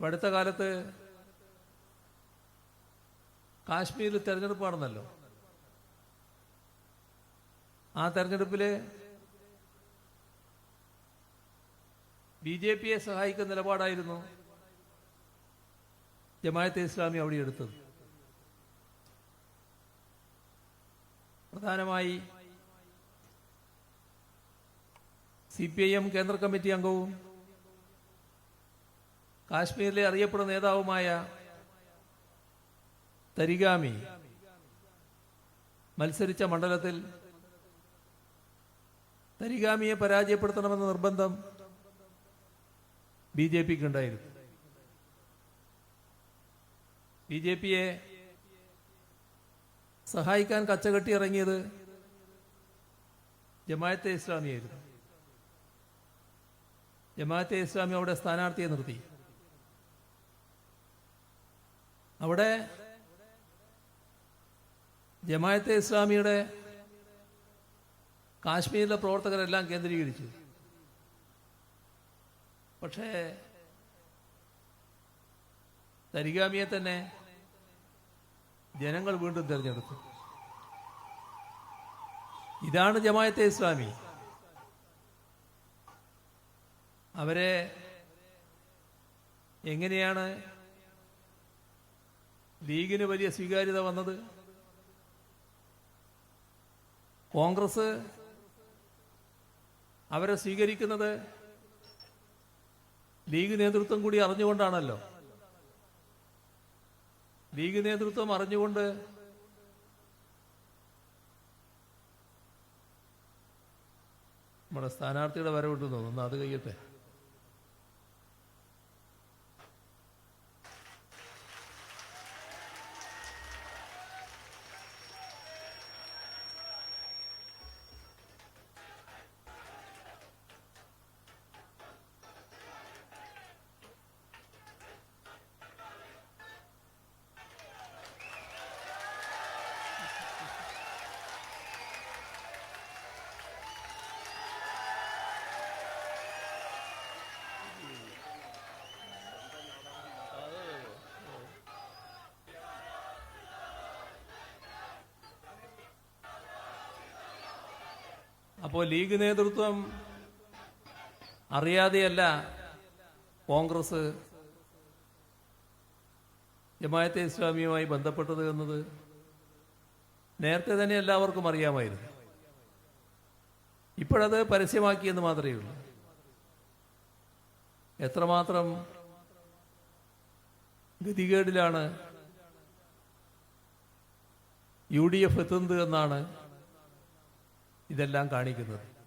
ഇപ്പൊ അടുത്ത കാലത്ത് കാശ്മീരിൽ തെരഞ്ഞെടുപ്പാണെന്നല്ലോ. ആ തെരഞ്ഞെടുപ്പിൽ ബി ജെ പിയെ സഹായിക്കുന്ന നിലപാടായിരുന്നു ജമായത്തെ ഇസ്ലാമി അവിടെ എടുത്തത്. പ്രധാനമായി സി പി ഐ എം കേന്ദ്ര കമ്മിറ്റി അംഗവും കാശ്മീരിലെ അറിയപ്പെടുന്ന നേതാവുമായ തരിഗാമി മത്സരിച്ച മണ്ഡലത്തിൽ തരിഗാമിയെ പരാജയപ്പെടുത്തണമെന്ന നിർബന്ധം ബി ജെ പിക്ക് ഉണ്ടായിരുന്നു ബി ജെ പിയെ സഹായിക്കാൻ കച്ചകെട്ടി ഇറങ്ങിയത് ജമാഅത്തെ ഇസ്ലാമിയായിരുന്നു. ജമാഅത്തെ ഇസ്ലാമി അവിടെ സ്ഥാനാർത്ഥിയെ നിർത്തി. അവിടെ ജമായത്തെ ഇസ്ലാമിയുടെ കാശ്മീരിലെ പ്രവർത്തകരെല്ലാം കേന്ദ്രീകരിച്ചു. പക്ഷേ തരികാമിയെ തന്നെ ജനങ്ങൾ വീണ്ടും തിരഞ്ഞെടുത്തു. ഇതാണ് ജമായത്തെ ഇസ്ലാമി. അവരെ എങ്ങനെയാണ് ലീഗിന് വലിയ സ്വീകാര്യത വന്നത്? കോൺഗ്രസ് അവരെ സ്വീകരിക്കുന്നത് ലീഗ് നേതൃത്വം കൂടി അറിഞ്ഞുകൊണ്ടാണല്ലോ. ലീഗ് നേതൃത്വം അറിഞ്ഞുകൊണ്ട് നമ്മുടെ സ്ഥാനാർത്ഥിയുടെ വരവിട്ട് തോന്നുന്നു. അത് കഴിയട്ടെ. അപ്പോൾ ലീഗ് നേതൃത്വം അറിയാതെയല്ല കോൺഗ്രസ് ജമായത്തെ ഇസ്ലാമിയുമായി ബന്ധപ്പെട്ടത് എന്നത് നേരത്തെ തന്നെ എല്ലാവർക്കും അറിയാമായിരുന്നു. ഇപ്പോഴത് പരസ്യമാക്കിയെന്ന് മാത്രമേ ഉള്ളൂ. എത്രമാത്രം ഗതികേടിലാണ് യു ഡി എഫ് എത്തുന്നത് എന്നാണ് ഇതെല്ലാം കാണിക്കുന്നത്.